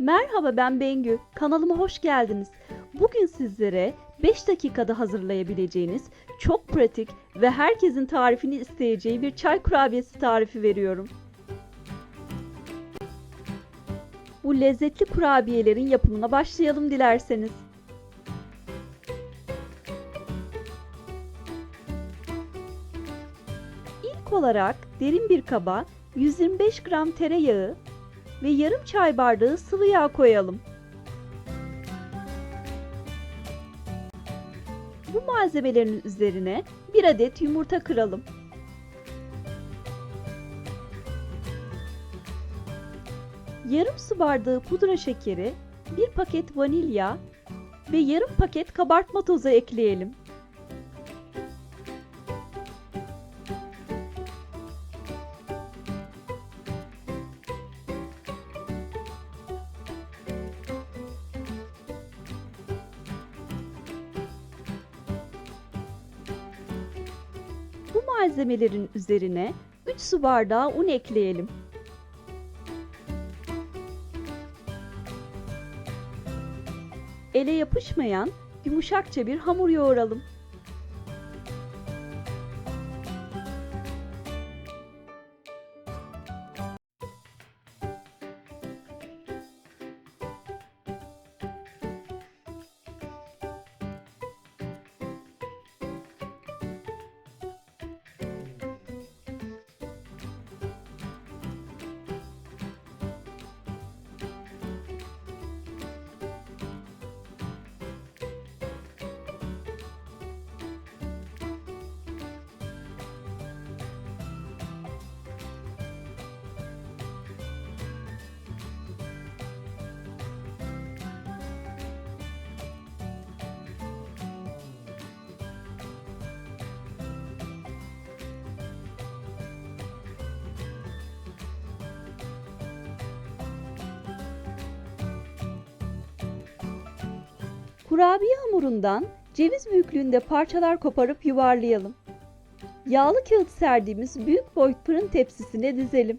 Merhaba ben Bengü. Kanalıma hoş geldiniz. Bugün sizlere 5 dakikada hazırlayabileceğiniz çok pratik ve herkesin tarifini isteyeceği bir çay kurabiyesi tarifi veriyorum. Bu lezzetli kurabiyelerin yapımına başlayalım dilerseniz. İlk olarak derin bir kaba 125 gram tereyağı ve yarım çay bardağı sıvı yağ koyalım. Bu malzemelerin üzerine bir adet yumurta kıralım. Yarım su bardağı pudra şekeri, bir paket vanilya ve yarım paket kabartma tozu ekleyelim. Malzemelerin üzerine 3 su bardağı un ekleyelim. Ele yapışmayan yumuşakça bir hamur yoğuralım. Kurabiye hamurundan ceviz büyüklüğünde parçalar koparıp yuvarlayalım. Yağlı kağıt serdiğimiz büyük boy fırın tepsisine dizelim.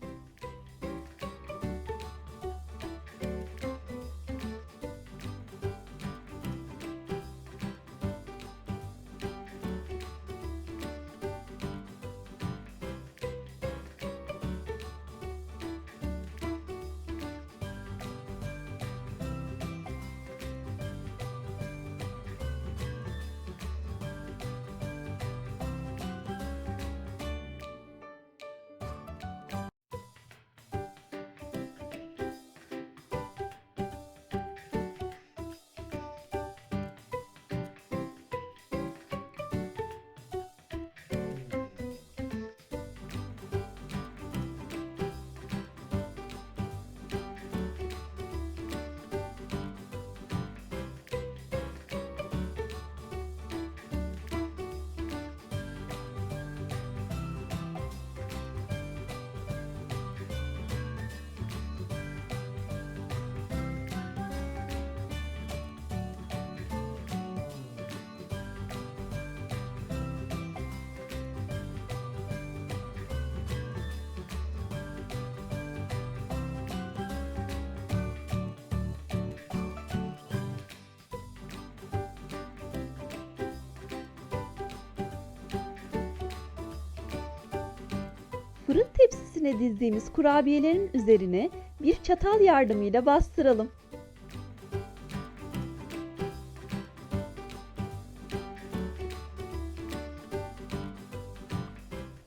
Tepsisine dizdiğimiz kurabiyelerin üzerine bir çatal yardımıyla bastıralım.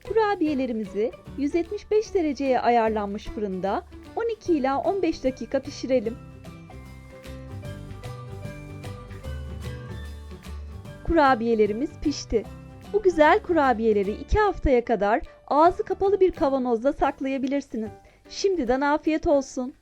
Kurabiyelerimizi 175 dereceye ayarlanmış fırında 12 ila 15 dakika pişirelim. Kurabiyelerimiz pişti. Bu güzel kurabiyeleri 2 haftaya kadar ağzı kapalı bir kavanozda saklayabilirsiniz. Şimdiden afiyet olsun.